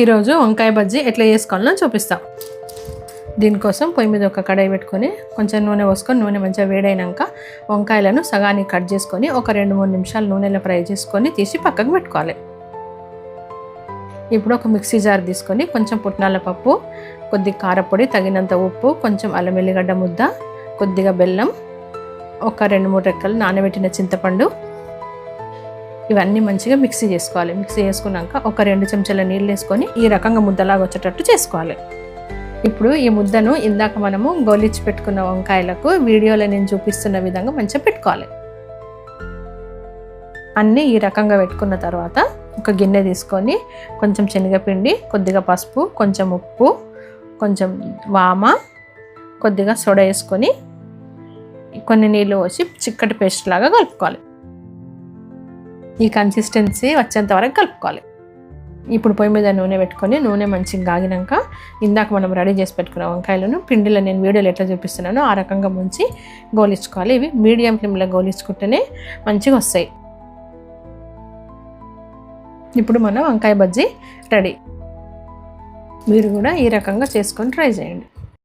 ఈరోజు వంకాయ బజ్జీ ఎట్లా చేసుకోవాలో చూపిస్తాం. దీనికోసం పొయ్యి మీద ఒక కడాయి పెట్టుకొని కొంచెం నూనె పోసుకొని నూనె మంచిగా వేడైనాక వంకాయలను సగానికి కట్ చేసుకొని ఒక రెండు మూడు నిమిషాలు నూనెలో ఫ్రై చేసుకొని తీసి పక్కకు పెట్టుకోవాలి. ఇప్పుడు ఒక మిక్సీ జార్ తీసుకొని కొంచెం పుట్నాల పప్పు కొద్ది కారపొడి తగినంత ఉప్పు కొంచెం అల్లం వెల్లిగడ్డ ముద్ద కొద్దిగా బెల్లం ఒక రెండు మూడు రెక్కలు నానబెట్టిన చింతపండు ఇవన్నీ మంచిగా మిక్సీ చేసుకోవాలి. మిక్సీ చేసుకున్నాక ఒక రెండు చెంచాల నీళ్ళు వేసుకొని ఈ రకంగా ముద్దలాగా వచ్చేటట్టు చేసుకోవాలి. ఇప్పుడు ఈ ముద్దను ఇందాక మనము గోలిచ్చి పెట్టుకున్న వంకాయలకు వీడియోలో నేను చూపిస్తున్న విధంగా మంచిగా పెట్టుకోవాలి. అన్నీ ఈ రకంగా పెట్టుకున్న తర్వాత ఒక గిన్నె తీసుకొని కొంచెం శనగపిండి కొద్దిగా పసుపు కొంచెం ఉప్పు కొంచెం వామ కొద్దిగా సోడా వేసుకొని కొన్ని నీళ్ళు పోసి చిక్కటి పేస్ట్ లాగా కలుపుకోవాలి. ఈ కన్సిస్టెన్సీ వచ్చేంత వరకు కలుపుకోవాలి. ఇప్పుడు పొయ్యి మీద నూనె పెట్టుకొని నూనె మంచిగా గాగినాక ఇందాక మనం రెడీ చేసి పెట్టుకున్న వంకాయలను పిండిలో నేను వీడియోలో ఎట్లా చూపిస్తున్నానో ఆ రకంగా ముంచి గోలించుకోవాలి ఇవి మీడియం ఫ్లేమ్లో గోలించుకుంటేనే మంచిగా వస్తాయి. ఇప్పుడు మన వంకాయ బజ్జీ రెడీ. మీరు కూడా ఈ రకంగా చేసుకొని ట్రై చేయండి.